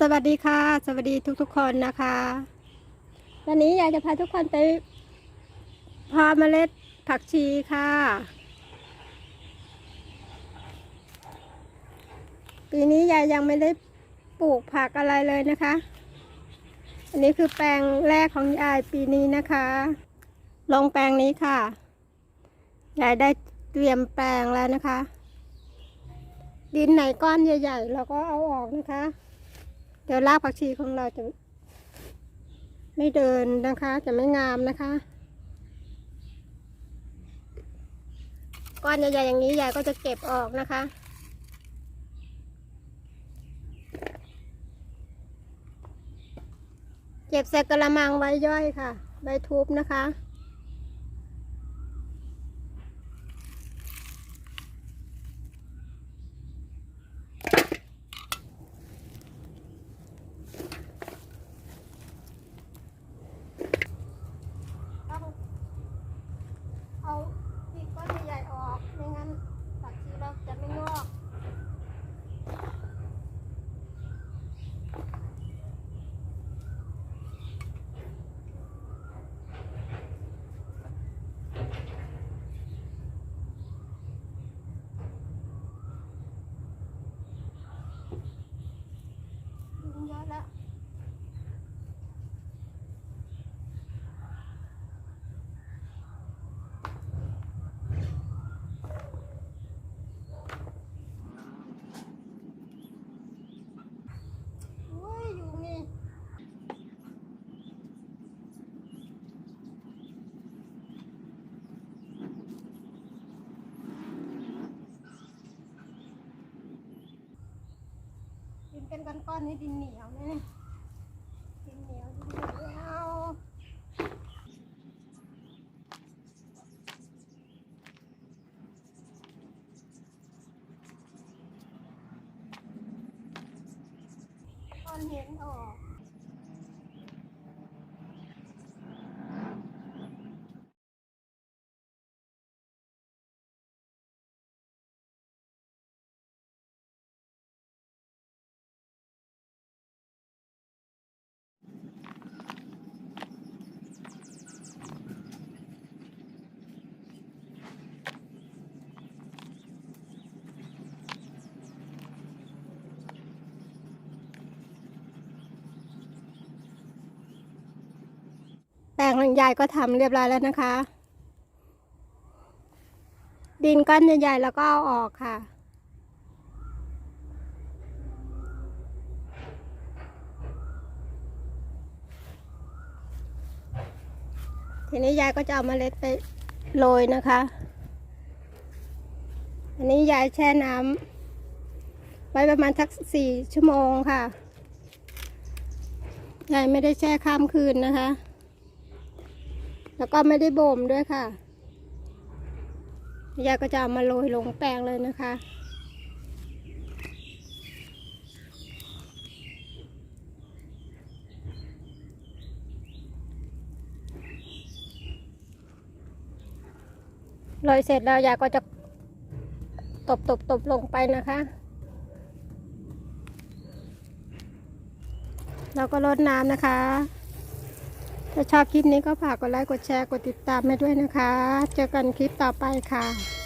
สวัสดีค่ะ สวัสดีทุกๆคนนะคะ วันนี้อยากจะพาทุกคนไปพาเมล็ดผักชีค่ะ ปีนี้ยายยังไม่ได้ปลูกผักอะไรเลยนะคะ อันนี้คือแปลงแรกของยายปีนี้นะคะ ลงแปลงนี้ค่ะ ยายได้เตรียมแปลงแล้วนะคะ ดินไหนก้อนใหญ่ ๆ เราก็เอาออกนะคะ เดี๋ยวรากผักชีของเราจะ ไม่เดินนะคะ จะไม่งามนะคะก้อนใหญ่ๆอย่างนี้ยายก็จะเก็บออกนะคะเก็บใส่กระมังไว้ย่อยค่ะ ใบทุบนะคะ ต้องเอาปีกก้อนใหญ่ๆออก ไม่งั้นผักชีเราจะไม่งอก ยุงเยอะแล้ว อุ้ยอยู่นี่ดินเป็น ก้อนๆนี่ดินเหนียวนะเนี่ยดินเหนียวดินเหนียวก้อนเห็นออก ปลงของยายก็ทำเรียบร้อยแล้วนะคะ ดินก้อนใหญ่ๆแล้วก็เอาออกค่ะทีนี้ยายก็จะเอาเมล็ดไปโรยนะคะ อันนี้ยายแช่น้ำไว้ประมาณสักสี่ชั่วโมงค่ะ ยายไม่ได้แช่ข้ามคืนนะคะ แล้วก็ไม่ได้บ่มด้วยค่ะยายก็จะเอามาโรยลงแปลงเลยนะคะ โรยเสร็จแล้วยายก็จะตบตบตบลงไปนะคะ แล้วก็รดน้ำนะคะ ถ้าชอบคลิปนี้ก็ฝากกดไลค์ กดแชร์ กดติดตามให้ด้วยนะคะ เจอกันคลิปต่อไปค่ะ